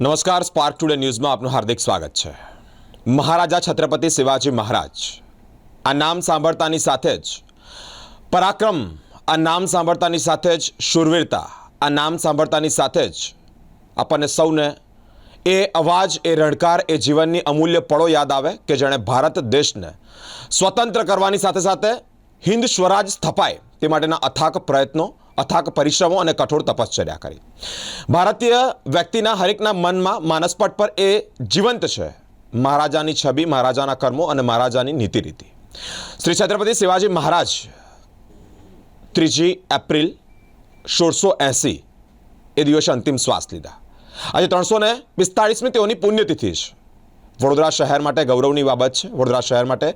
નમસ્કાર spark today ન્યૂઝમાં આપનું હાર્દિક સ્વાગત છે. મહારાજા છત્રપતિ શિવાજી મહારાજ, આ નામ સાંભળતાની સાથે જ, પરાક્રમ, આ નામ સાંભળતાની સાથે જ, શૂરવીરતા, આ નામ સાંભળતાની સાથે જ, આપણને સૌને એ અવાજ, એ રણકાર, એ જીવનની અમૂલ્ય પળો યાદ આવે કે જેણે ભારત દેશને સ્વતંત્ર કરવાની સાથે સાથે હિન્દ સ્વરાજ સ્થપાય તે માટેના અથાક પ્રયત્નો અથાક પરિશ્રમો અને કઠોર તપશ્ચર્યા કરી. ભારતીય વ્યક્તિના હરેકના મનમાં માનસપટ પર એ જીવંત છે. મહારાજાની છબી, મહારાજાના કર્મો અને મહારાજાની નીતિ રીતિ શ્રી છત્રપતિ શિવાજી મહારાજ ત્રીજી એપ્રિલ સોળસો એંસી એ દિવસે અંતિમ શ્વાસ લીધા. આજે ત્રણસો ને પિસ્તાળીસમી તેઓની પુણ્યતિથિ છે. વડોદરા શહેર માટે ગૌરવની બાબત છે. વડોદરા શહેર માટે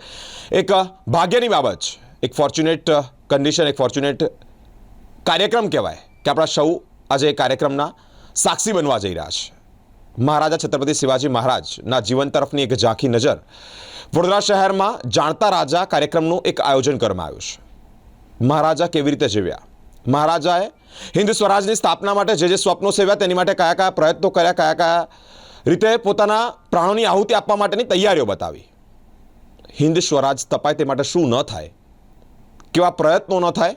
એક ભાગ્યની બાબત છે. એક ફોર્ચ્યુનેટ કન્ડિશન એક ફોર્ચ્યુનેટ કાર્યક્રમ કહેવાય કે આપણા સૌ આજે કાર્યક્રમના સાક્ષી બનવા જઈ રહ્યા છે. મહારાજા છત્રપતિ શિવાજી મહારાજના જીવન તરફની એક ઝાંખી નજર વડોદરા શહેરમાં જાણતા રાજા કાર્યક્રમનું એક આયોજન કરવામાં આવ્યું છે. મહારાજા કેવી રીતે જીવ્યા? મહારાજાએ હિન્દુ સ્વરાજની સ્થાપના માટે જે જે સ્વપ્નો સેવ્યા તેની માટે કયા કયા પ્રયત્નો કર્યા, કયા કયા રીતે પોતાના પ્રાણોની આહુતિ આપવા માટેની તૈયારીઓ બતાવી? હિન્દ સ્વરાજ તપાય તે માટે શું ન થાય? કેવા પ્રયત્નો ન થાય?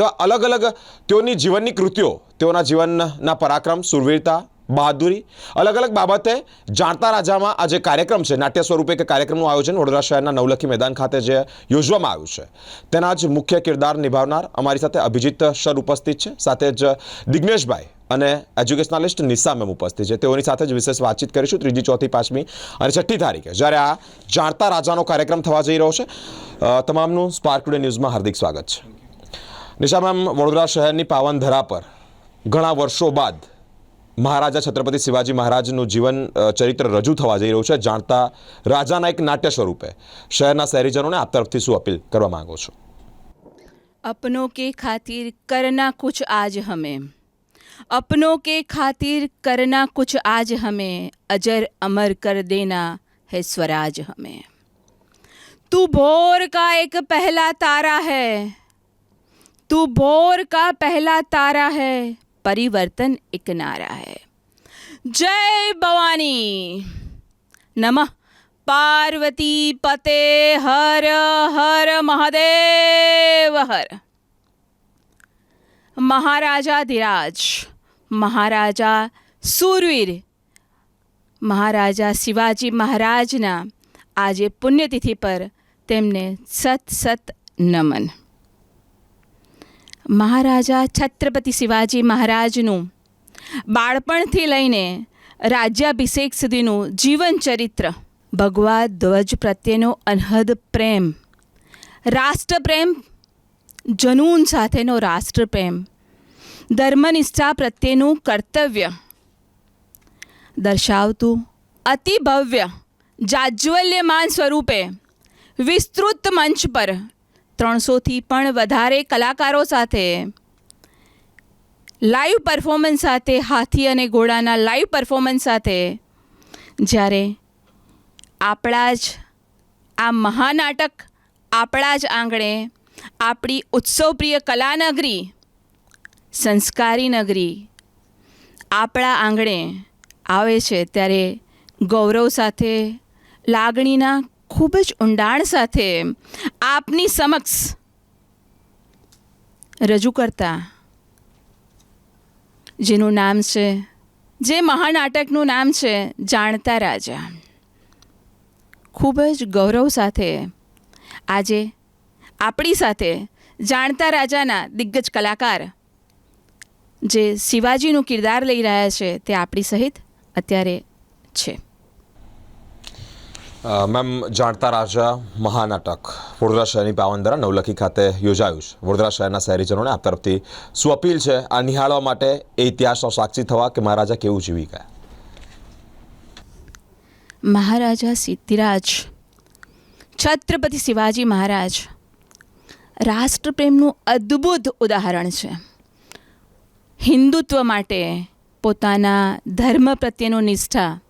તેવા અલગ અલગ તેઓની જીવનની કૃતિઓ, તેઓના જીવનના પરાક્રમ, સુરવીરતા, બહાદુરી, અલગ અલગ બાબતે જાણતા રાજામાં આ જે કાર્યક્રમ છે, નાટ્ય સ્વરૂપે કે કાર્યક્રમનું આયોજન વડોદરા શહેરના નવલખી મેદાન ખાતે જે યોજવામાં આવ્યું છે, તેના જ મુખ્ય કિરદાર નિભાવનાર અમારી સાથે અભિજીત સર ઉપસ્થિત છે, સાથે જ દિગ્નેશભાઈ અને એજ્યુકેશનાલિસ્ટ નિશા મેમ ઉપસ્થિત છે, તેઓની સાથે જ વિશેષ વાતચીત કરીશું ત્રીજી, ચોથી, પાંચમી અને છઠ્ઠી તારીખે, જ્યારે આ જાણતા રાજાનો કાર્યક્રમ થવા જઈ રહ્યો છે. તમામનું સ્પાર્ક ટુડે ન્યૂઝમાં હાર્દિક સ્વાગત છે. નિશામેમ વડોદરા શહેરની પાવન ધરા પર ઘણા વર્ષો બાદ મહારાજા છત્રપતિ શિવાજી મહારાજનું જીવન ચરિત્ર રજૂ થવા જઈ રહ્યું છે, જાણતા રાજાના એક નાટ્ય સ્વરૂપે શહેરના શહેરીજનોને આપ તરફથી શું અપીલ કરવા માંગો છો? અપનો કે ખાતિર કરના કુછ આજ હમે અપનો કે ખાતિર કરના કુછ આજ હમે અજર અમર કર દેના હે સ્વરાજ હમે તું ભોર કા એક પહેલા તારા હૈ तू भोर का पहला तारा है परिवर्तन एक नारा है जय भवानी नमः पार्वती पते हर हर महादेव हर મહારાજા ધીરાજ મહારાજા સુરવીર મહારાજા શિવાજી મહારાજના આજે પુણ્યતિથિ પર તેમને સત સત નમન મહારાજા છત્રપતિ શિવાજી મહારાજનું બાળપણથી લઈને રાજ્યાભિષેક સુધીનું જીવન ચરિત્ર. ભગવા ધ્વજ પ્રત્યેનો અનહદ પ્રેમ. રાષ્ટ્રપ્રેમ, જનૂન સાથેનો રાષ્ટ્રપ્રેમ. ધર્મનિષ્ઠા પ્રત્યેનું કર્તવ્ય. દર્શાવતું અતિ ભવ્ય જાજ્વલ્યમાન સ્વરૂપે વિસ્તૃત મંચ પર ત્રણસોથી પણ વધારે કલાકારો સાથે. લાઈવ પરફોર્મન્સ સાથે, હાથી અને ઘોડાના લાઈવ પરફોર્મન્સ સાથે. જ્યારે આપણા જ આ મહાનાટક, આપણા જ આંગણે આપણી ઉત્સવપ્રિય કલાનગરી સંસ્કારી નગરી આપણા આંગણે આવે છે, ત્યારે ગૌરવ સાથે લાગણીના ખૂબ જ ઊંડાણ સાથે આપની સમક્ષ રજૂ કરતા. જેનું નામ છે, જે મહાનાટકનું નામ છે, જાણતા રાજા. ખૂબ જ ગૌરવ સાથે આજે આપણી સાથે જાણતા રાજાના દિગ્ગજ કલાકાર જે શિવાજીનું કિરદાર લઈ રહ્યા છે તે આપણી સહિત અત્યારે છે. મેમ જાણતા રાજા મહાનાટક. વડોદરા શહેરની પાવનદરા નવલખી ખાતે યોજાયું છે. વડોદરા શહેરના શહેરીજનોને આપ તરફથી શું અપીલ છે આ નિહાળવા માટે? એ ઇતિહાસનો સાક્ષી થવા કે મહારાજા કેવું જીવી ગયા? મહારાજા સિદ્ધિરાજ, છત્રપતિ શિવાજી મહારાજ, રાષ્ટ્રપ્રેમનું અદ્ભુત ઉદાહરણ છે. હિન્દુત્વ માટે પોતાના ધર્મ પ્રત્યેનો નિષ્ઠા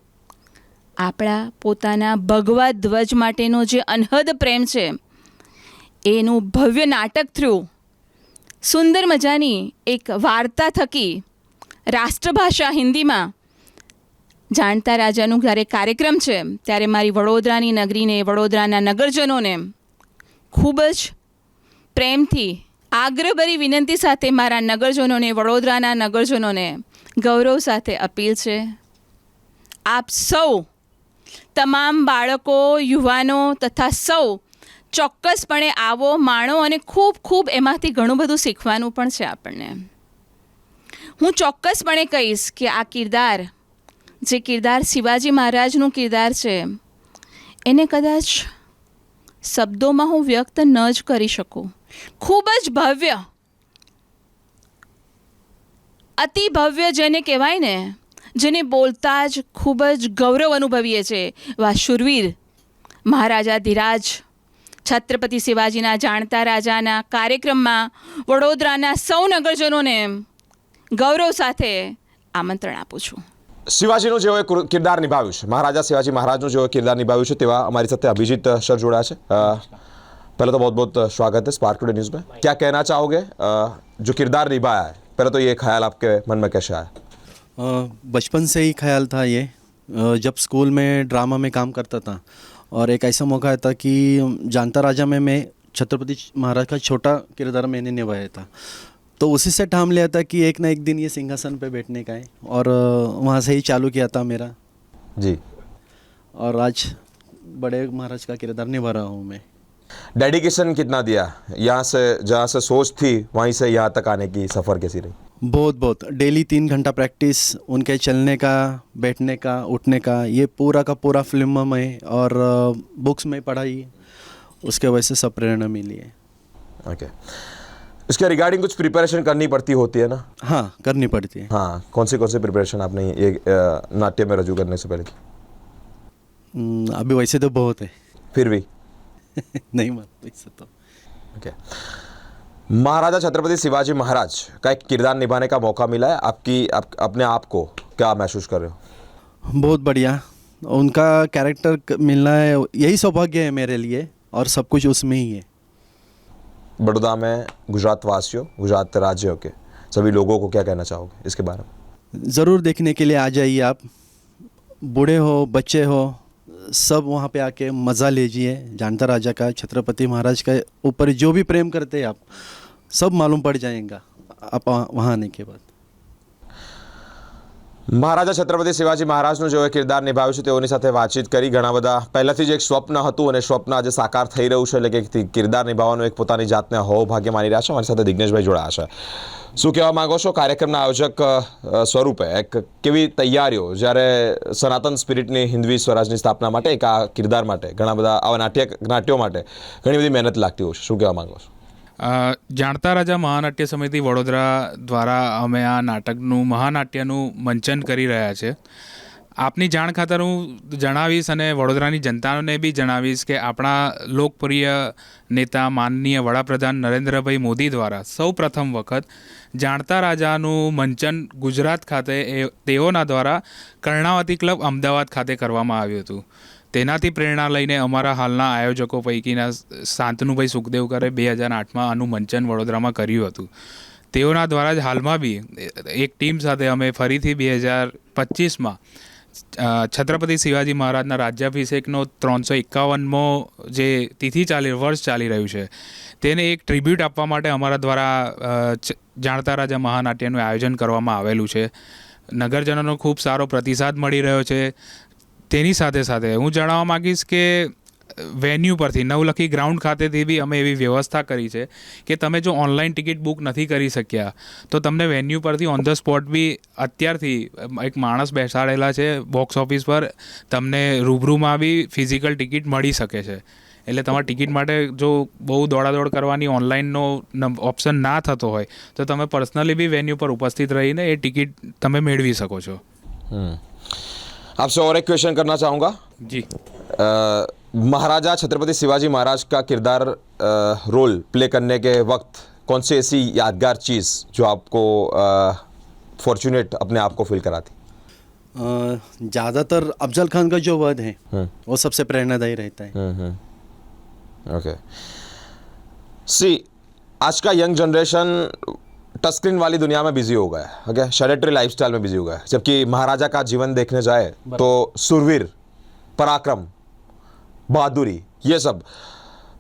આપણા પોતાના ભગવા ધ્વજ માટેનો જે અનહદ પ્રેમ છે, એનું ભવ્ય નાટક થ્રુ સુંદર મજાની એક વાર્તા થકી રાષ્ટ્રભાષા હિન્દીમાં જાણતા રાજાનું જ્યારે કાર્યક્રમ છે, ત્યારે મારી વડોદરાની નગરીને, વડોદરાના નગરજનોને ખૂબ જ પ્રેમથી આગ્રહભરી વિનંતી સાથે મારા નગરજનોને, વડોદરાના નગરજનોને ગૌરવ સાથે અપીલ છે. આપ સૌ તમામ બાળકો, યુવાનો તથા સૌ ચોક્કસપણે આવો, માણો અને ખૂબ ખૂબ એમાંથી ઘણું બધું શીખવાનું પણ છે આપણને. હું ચોક્કસપણે કહીશ કે આ કિરદાર, જે કિરદાર શિવાજી મહારાજનું કિરદાર છે, એને કદાચ શબ્દોમાં હું વ્યક્ત ન જ કરી શકું. ખૂબ જ ભવ્ય અતિ ભવ્ય જેને કહેવાય ને જેને બોલતા જ ખૂબ જ ગૌરવ અનુભવીએ છીએ એવા શુરવીર મહારાજા ધીરાજ છત્રપતિ શિવાજીના જાણતા રાજાના કાર્યક્રમમાં વડોદરાના સૌ નગરજનોને ગૌરવ સાથે આમંત્રણ આપું છું શિવાજીનું જેઓએ કુર- કિરદાર નિભાવ્યું છે મહારાજા શિવાજી મહારાજનું જેઓએ કિરદાર નિભાવ્યું છે તેવા हमारी સાથે अभिजीत सर जोड़ा है पहले तो बहुत बहुत स्वागत है स्पार्क टुडे न्यूज़ में क्या कहना चाहोगे अ, जो किरदार निभाया है पहले तो ये ख्याल आपके मन में कैसे आया अ, बचपन से ही ख्याल था ये जब स्कूल में ड्रामा में काम करता था। और एक ऐसा मौका आया था कि जानता राजा में मैं छत्रपति महाराज का छोटा किरदार मैंने निभाया था। तो उसी से ठाम लिया था कि एक ना एक दिन ये सिंहासन पे बैठने का है। और वहाँ से ही चालू किया था मेरा। जी। और आज बड़े महाराज का किरदार निभा रहा हूँ मैं। डेडिकेशन कितना दिया? यहाँ से जहाँ से सोच थी वहीं से यहाँ तक आने की सफ़र कैसी रही? बहुत बहुत। डेली तीन घंटा प्रैक्टिस उनके चलने का बैठने का उठने का ये पूरा का पूरा फ़िल्म में और बुक्स में पढ़ाई उसके वजह से सब प्रेरणा मिली है। ओके इसके रिगार्डिंग कुछ प्रिपरेशन करनी पड़ती होती है ना? हाँ करनी पड़ती है। हाँ कौन सी कौन सी प्रिपरेशन आपने ये नाट्य में रजू करने से पहले की? हम्म, अभी वैसे तो बहुत है। फिर भी? नहीं मान वैसे तो। ओके महाराजा छत्रपति शिवाजी महाराज का एक किरदार निभाने का मौका मिला है। आपकी आप, अपने आप को क्या महसूस कर रहे हो? बहुत बढ़िया। उनका कैरेक्टर मिलना है यही सौभाग्य है मेरे लिए और सब कुछ उसमें ही है। बड़ौदा में गुजरात वासियों गुजरात राज्यों के सभी लोगों को क्या कहना चाहोगे इसके बारे में? ज़रूर देखने के लिए आ जाइए आप। बूढ़े हो बच्चे हो सब वहाँ पे आके मज़ा लीजिए। जानता राजा का छत्रपति महाराज का ऊपर जो भी प्रेम करते हैं आप सब मालूम पड़ जाएगा आप वहाँ वहाँ आने के बाद મહારાજા છત્રપતિ શિવાજી મહારાજનું જેઓએ કિરદાર નિભાવ્યું છે તેઓની સાથે વાતચીત કરી ઘણા બધા પહેલાંથી જ એક સ્વપ્ન હતું અને સ્વપ્ન આજે સાકાર થઈ રહ્યું છે એટલે કે કિરદાર નિભાવવાનું એક પોતાની જાતને હો ભાગ્ય માની રહ્યા છે અમારી સાથે દિગ્નેશભાઈ જોડાયા છે શું કહેવા માંગો છો કાર્યક્રમના આયોજક અ, સ્વરૂપે એક કેવી તૈયારીઓ જ્યારે સનાતન સ્પિરિટની હિન્દવી સ્વરાજની સ્થાપના માટે એક આ કિરદાર માટે ઘણા બધા આવા નાટ્ય નાટ્યો માટે ઘણી બધી મહેનત લાગતી હોય છે શું કહેવા માંગો છો અ, જાણતા રાજા મહાનાટ્ય સમિતિ વડોદરા દ્વારા અમે આ નાટકનું, મહાનાટ્યનું મંચન કરી રહ્યા છે. આપની જાણ ખાતર હું જણાવીશ અને વડોદરાની જનતાને બી જણાવીશ કે આપણા લોકપ્રિય નેતા, માનનીય વડાપ્રધાન નરેન્દ્રભાઈ મોદી દ્વારા સૌ પ્રથમ વખત જાણતા રાજાનું મંચન ગુજરાત ખાતે એ તેઓના દ્વારા કર્ણાવતી ક્લબ અમદાવાદ ખાતે કરવામાં આવ્યું હતું. તેનાથી પ્રેરણા લઈને અમારા હાલના આયોજકો પૈકીના શાંતનુભાઈ સુખદેવકરે બે હજાર આઠમાં આનું મંચન વડોદરામાં કર્યું હતું. તેઓના દ્વારા જ હાલમાં બી એક ટીમ સાથે અમે ફરીથી બે હજાર પચીસમાં છત્રપતિ શિવાજી મહારાજના રાજ્યાભિષેકનો ત્રણસો એકાવનમો જે તિથિ ચાલી, વર્ષ ચાલી રહ્યું છે, તેને એક ટ્રિબ્યુટ આપવા માટે અમારા દ્વારા જાણતા રાજા મહાનાટ્યનું આયોજન કરવામાં આવેલું છે. નગરજનોનો ખૂબ સારો પ્રતિસાદ મળી રહ્યો છે. તેની સાથે સાથે હું જણાવવા માગીશ કે વેન્યુ પરથી નવલખી ગ્રાઉન્ડ ખાતેથી બી અમે એવી વ્યવસ્થા કરી છે કે તમે જો ઓનલાઈન ટિકિટ બુક નથી કરી શક્યા, તો તમને વેન્યુ પરથી ઓન ધ સ્પોટ બી અત્યારથી એક માણસ બેસાડેલા છે બોક્સ ઓફિસ પર, તમને રૂબરૂમાં બી ફિઝિકલ ટિકિટ મળી શકે છે. એટલે તમારા ટિકિટ માટે જો બહુ દોડાદોડ કરવાની ઓનલાઈનનો ઓપ્શન ના થતો હોય, તો તમે પર્સનલી બી વેન્યુ પર ઉપસ્થિત રહીને એ ટિકિટ તમે મેળવી શકો છો. आपसे और एक क्वेश्चन करना चाहूँगा। अ, महाराजा छत्रपति शिवाजी महाराज का किरदार रोल प्ले करने के वक्त कौन सी ऐसी यादगार चीज़ जो आपको फॉर्चुनेट अपने आप को फील कराती? ज़्यादातर अफजल खान का जो वध है हम्म। वो सबसे प्रेरणादायी रहता है। ओके सी आज का यंग जनरेशन टच स्क्रीन वाली दुनिया में बिज़ी हो गए ओके शेडेटरी लाइफस्टाइल में बिज़ी हो गए जबकि महाराजा का जीवन देखने जाए तो सुरवीर पराक्रम बहादुरी ये सब।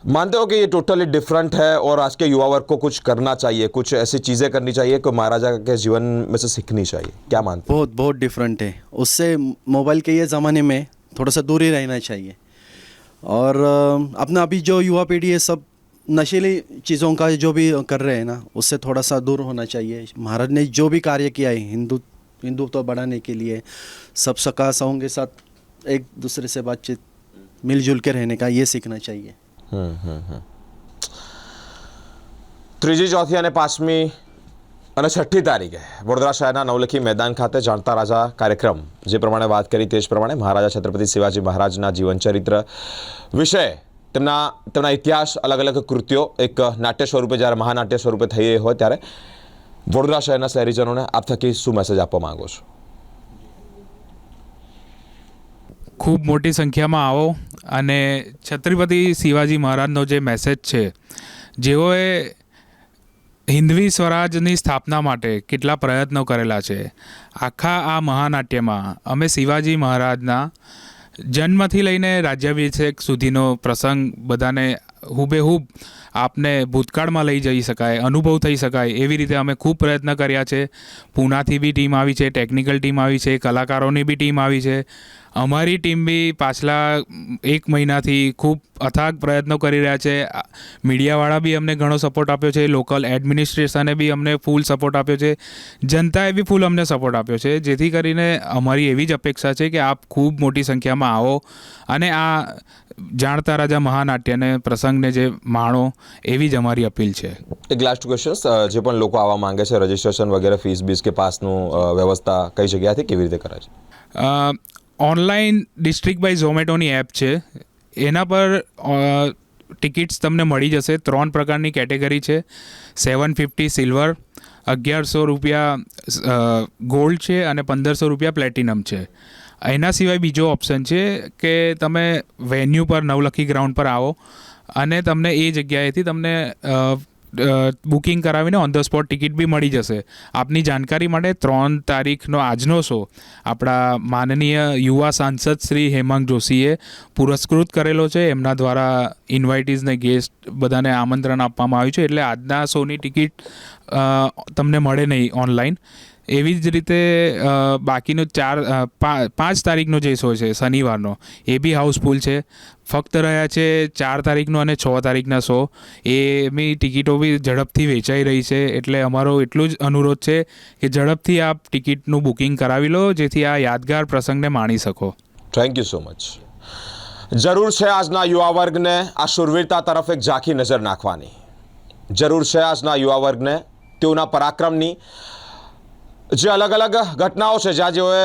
मानते हो कि ये टोटली डिफरेंट है और आज के युवा वर्ग को कुछ करना चाहिए कुछ ऐसी चीज़ें करनी चाहिए कि महाराजा के जीवन में से सीखनी चाहिए। क्या मानते बहुत बहुत डिफरेंट है। उससे मोबाइल के ये ज़माने में थोड़ा सा दूर ही रहना चाहिए। और अपना अभी जो युवा पीढ़ी है सब नशीली चीज़ों का जो भी कर रहे हैं ना उससे थोड़ा सा दूर होना चाहिए महाराज ने जो भी कार्य किया है हिंदू हिंदुत्व बढ़ाने के लिए सब सका सहों के साथ एक दूसरे से बातचीत मिलजुल के रहने का ये सीखना चाहिए હમ હમ હમ ત્રીજી ચોથી અને પાંચમી અને છઠ્ઠી તારીખે વડોદરા શહેરના નવલખી મેદાન ખાતે જાણતા રાજા કાર્યક્રમ જે પ્રમાણે વાત કરી તે જ પ્રમાણે મહારાજા છત્રપતિ શિવાજી મહારાજના જીવનચરિત્ર વિશે તેમના તેમના ઇતિહાસ અલગ અલગ કૃત્યો એક નાટ્ય સ્વરૂપે જ્યારે મહાનાટ્ય સ્વરૂપે થઈ રહી હોય ત્યારે વડોદરા શહેરના શહેરીજનોને આપ થકી શું મેસેજ આપવા માંગો છો? ખૂબ મોટી સંખ્યામાં આવો અને છત્રપતિ શિવાજી મહારાજનો જે મેસેજ છે, જેઓએ હિન્દવી સ્વરાજની સ્થાપના માટે કેટલા પ્રયત્નો કરેલા છે, આખા આ મહાનાટ્યમાં અમે શિવાજી મહારાજના જન્મથી લઈને રાજ્યાભિષેક સુધીનો પ્રસંગ બધાને હુબેહૂબ આપને ભૂતકાળમાં લઈ જઈ શકાય, અનુભવ થઈ શકાય એવી રીતે અમે ખૂબ પ્રયત્ન કર્યા છે. પૂનાથી બી ટીમ આવી છે, ટેકનિકલ ટીમ આવી છે, કલાકારોની બી ટીમ આવી છે. અમારી ટીમ બી પાછલા એક મહિનાથી ખૂબ અથાગ પ્રયત્નો કરી રહ્યા છે. મીડિયાવાળા બી અમને ઘણો સપોર્ટ આપ્યો છે. લોકલ એડમિનિસ્ટ્રેશને બી અમને ફૂલ સપોર્ટ આપ્યો છે. જનતાએ બી ફૂલ અમને સપોર્ટ આપ્યો છે. જેથી કરીને અમારી એવી જ અપેક્ષા છે કે આપ ખૂબ મોટી સંખ્યામાં આવો અને આ જાણતા રાજા મહાનાટ્યને પ્રસંગને જે માણો એવી જ અમારી અપીલ છે. એક લાસ્ટ ક્વેશ્ચન જે પણ લોકો આવવા માંગે છે રજિસ્ટ્રેશન વગેરે ફીસ બીસ કે પાસનું વ્યવસ્થા કઈ જગ્યાથી કેવી રીતે કરે છે? ઓનલાઈન ડિસ્ટ્રિક્ટ બાય ઝોમેટોની એપ છે. એના પર ટિકિટ્સ તમને મળી જશે. ત્રણ પ્રકારની કેટેગરી છે. સેવન ફિફ્ટી સિલ્વર અગિયારસો રૂપિયા ગોલ્ડ છે અને પંદરસો રૂપિયા પ્લેટિનમ છે. એના સિવાય બીજો ઓપ્શન છે કે તમે વેન્યુ પર નવલખી ગ્રાઉન્ડ પર આવો અને તમને એ જગ્યાએથી તમને બુકિંગ કરાવીને ઓન ધ સ્પોટ ટિકિટ બી મળી જશે. આપની જાણકારી માટે ત્રણ તારીખનો આજનો શો આપણા માનનીય યુવા સાંસદ શ્રી હેમાંગ જોશીએ પુરસ્કૃત કરેલો છે. એમના દ્વારા ઇન્વાઇટીઝને ગેસ્ટ બધાને આમંત્રણ આપવામાં આવ્યું છે. એટલે આજના શોની ટિકિટ તમને મળે નહીં ઓનલાઈન એવી જ રીતે બાકીનો ચાર પાંચ તારીખનો જે શો છે, શનિવારનો, એ બી હાઉસફુલ છે. ફક્ત રહ્યા છે ચાર તારીખનો અને છ તારીખના શો. એની ટિકિટો બી ઝડપથી વેચાઈ રહી છે, એટલે અમારો એટલું જ અનુરોધ છે કે ઝડપથી આપ ટિકિટનું બુકિંગ કરાવી લો, જેથી આ યાદગાર પ્રસંગને માણી શકો. થેન્ક યુ સો મચ જરૂર છે આજના યુવા વર્ગને આ શુરવીરતા તરફ એક ઝાંખી નજર નાખવાની. જરૂર છે આજના યુવા વર્ગને તેઓના પરાક્રમની જે અલગ અલગ ઘટનાઓ છે જ્યાં જેઓએ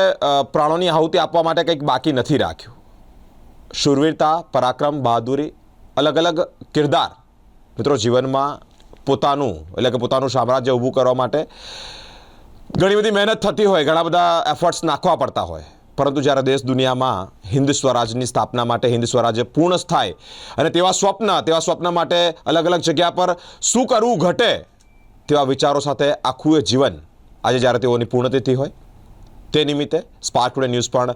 પ્રાણોની આહુતિ આપવા માટે કંઈક બાકી નથી રાખ્યું. શુરવીરતા, પરાક્રમ, બહાદુરી, અલગ અલગ કિરદાર મિત્રો જીવનમાં પોતાનું, એટલે કે પોતાનું સામ્રાજ્ય ઊભું કરવા માટે ઘણી બધી મહેનત થતી હોય, ઘણા બધા એફર્ટ્સ નાખવા પડતા હોય. પરંતુ જ્યારે દેશ દુનિયામાં હિન્દ સ્વરાજની સ્થાપના માટે હિન્દ સ્વરાજ્ય પૂર્ણ થાય અને તેવા સ્વપ્ન તેવા સ્વપ્ન માટે અલગ અલગ જગ્યા પર શું કરવું ઘટે તેવા વિચારો સાથે આખું એ જીવન આજે જ્યારે તેઓની પૂર્ણતિથિ હોય, તે નિમિત્તે સ્પાર્ક ટુડે ન્યૂઝ પણ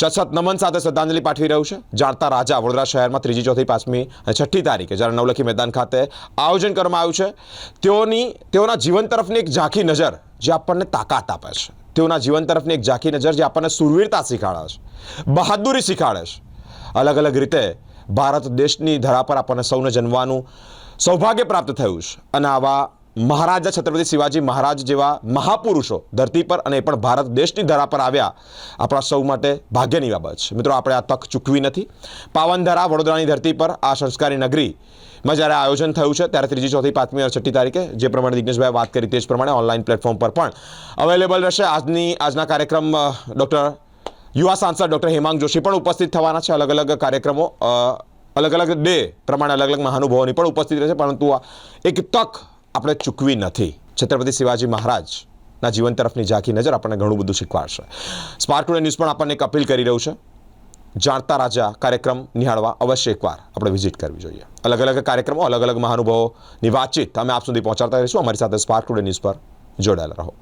સશત નમન સાથે શ્રદ્ધાંજલિ પાઠવી રહ્યું છે. જાણતા રાજા વડોદરા શહેરમાં ત્રીજી, ચોથી, પાંચમી અને છઠ્ઠી તારીખે જ્યારે નવલખી મેદાન ખાતે આયોજન કરવામાં આવ્યું છે, તેઓની, તેઓના જીવન તરફની એક ઝાંખી નજર જે આપણને તાકાત આપે છે. તેઓના જીવન તરફની એક ઝાંખી નજર જે આપણને સુરવીરતા શીખાડે છે, બહાદુરી શીખાડે છે. અલગ અલગ રીતે ભારત દેશની ધરા પર આપણને સૌને જન્મવાનું સૌભાગ્ય પ્રાપ્ત થયું છે. અને આવા મહારાજા છત્રપતિ શિવાજી મહારાજ જેવા મહાપુરુષો ધરતી પર અને એ પણ ભારત દેશની ધરા પર આવ્યા, આપણા સૌ માટે ભાગ્યની બાબત છે. મિત્રો, આપણે આ તક ચૂકવી નથી. પાવનધરા વડોદરાની ધરતી પર આ સંસ્કારી નગરીમાં જ્યારે આયોજન થયું છે, ત્યારે ત્રીજી ચોથી પાંચમી અને છઠ્ઠી તારીખે, જે પ્રમાણે દિગ્નેશભાઈ વાત કરી તે જ પ્રમાણે ઓનલાઈન પ્લેટફોર્મ પર પણ અવેલેબલ રહેશે. આજની, આજના કાર્યક્રમ ડૉક્ટર યુવા સાંસદ ડૉક્ટર હેમાંગ જોશી પણ ઉપસ્થિત થવાના છે. અલગ અલગ કાર્યક્રમો અલગ અલગ ડે પ્રમાણે અલગ અલગ મહાનુભાવોની પણ ઉપસ્થિત રહેશે. પરંતુ એક તક આપણે ચૂકવી નથી. છત્રપતિ શિવાજી મહારાજના જીવન તરફની ઝાંખી નજર આપણને ઘણું બધું શીખવાડશે. સ્પાર્ક ટુડે ન્યૂઝ પણ આપણને એક અપીલ કરી રહ્યું છે. જાણતા રાજા કાર્યક્રમ નિહાળવા અવશ્ય એકવાર આપણે વિઝિટ કરવી જોઈએ. અલગ અલગ કાર્યક્રમો, અલગ અલગ મહાનુભાવોની વાતચીત અમે આપ સુધી પહોંચાડતા રહીશું. અમારી સાથે સ્પાર્ક ટુડે ન્યૂઝ પર જોડાયેલા રહો.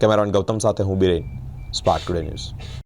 કેમેરામેન ગૌતમ સાથે હું બિરેન સ્પાર્ક ટુડે ન્યૂઝ